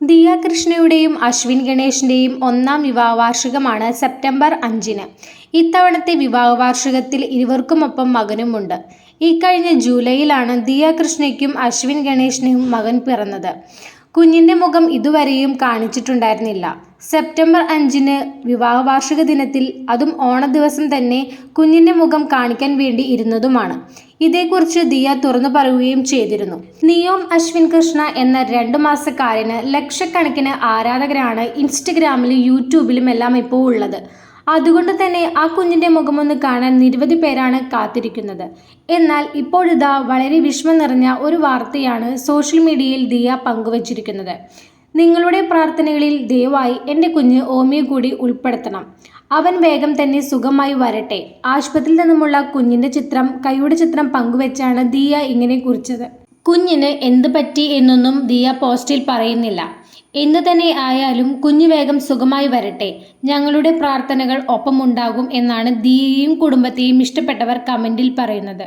ദിയ കൃഷ്ണയുടെയും അശ്വിൻ ഗണേഷിന്റെയും ഒന്നാം വിവാഹ വാർഷികമാണ് സെപ്റ്റംബർ അഞ്ചിന്. ഇത്തവണത്തെ വിവാഹ വാർഷികത്തിൽ ഇരുവർക്കുമൊപ്പം മകനുമുണ്ട്. ഇക്കഴിഞ്ഞ ജൂലൈയിലാണ് ദിയ കൃഷ്ണയ്ക്കും അശ്വിൻ ഗണേഷിനും മകൻ പിറന്നത്. കുഞ്ഞിന്റെ മുഖം ഇതുവരെയും കാണിച്ചിട്ടുണ്ടായിരുന്നില്ല. സെപ്റ്റംബർ അഞ്ചിന് വിവാഹ വാർഷിക ദിനത്തിൽ അതും ഓണ ദിവസം തന്നെ കുഞ്ഞിന്റെ മുഖം കാണിക്കാൻ വേണ്ടി ഇരുന്നതുമാണ്. ഇതേക്കുറിച്ച് ദിയ തുറന്നു പറയുകയും ചെയ്തിരുന്നു. നിയോം അശ്വിൻ കൃഷ്ണ എന്ന രണ്ടു മാസക്കാരന് ലക്ഷക്കണക്കിന് ആരാധകരാണ് ഇൻസ്റ്റഗ്രാമിലും യൂട്യൂബിലും എല്ലാം ഇപ്പോൾ ഉള്ളത്. അതുകൊണ്ട് തന്നെ ആ കുഞ്ഞിന്റെ മുഖമൊന്ന് കാണാൻ നിരവധി പേരാണ് കാത്തിരിക്കുന്നത്. എന്നാൽ ഇപ്പോഴിതാ വളരെ വിഷമം നിറഞ്ഞ ഒരു വാർത്തയാണ് സോഷ്യൽ മീഡിയയിൽ ദിയ പങ്കുവച്ചിരിക്കുന്നത്. നിങ്ങളുടെ പ്രാർത്ഥനകളിൽ ദയവായി എന്റെ കുഞ്ഞ് ഓമിയെ കൂടി ഉൾപ്പെടുത്തണം. അവൻ വേഗം തന്നെ സുഖമായി വരട്ടെ. ആശുപത്രിയിൽ നിന്നുമുള്ള കുഞ്ഞിന്റെ ചിത്രം കൈയുടെ ചിത്രം പങ്കുവെച്ചാണ് ദിയ ഇങ്ങനെ കുറിച്ചത്. കുഞ്ഞിന് എന്ത് പറ്റി എന്നൊന്നും ദിയ പോസ്റ്റിൽ പറയുന്നില്ല. എന്തു തന്നെ ആയാലും കുഞ്ഞു വേഗം സുഖമായി വരട്ടെ. ഞങ്ങളുടെ പ്രാർത്ഥനകൾ ഒപ്പമുണ്ടാകും എന്നാണ് ദീയും കുടുംബത്തെയും ഇഷ്ടപ്പെട്ടവർ കമന്റിൽ പറയുന്നത്.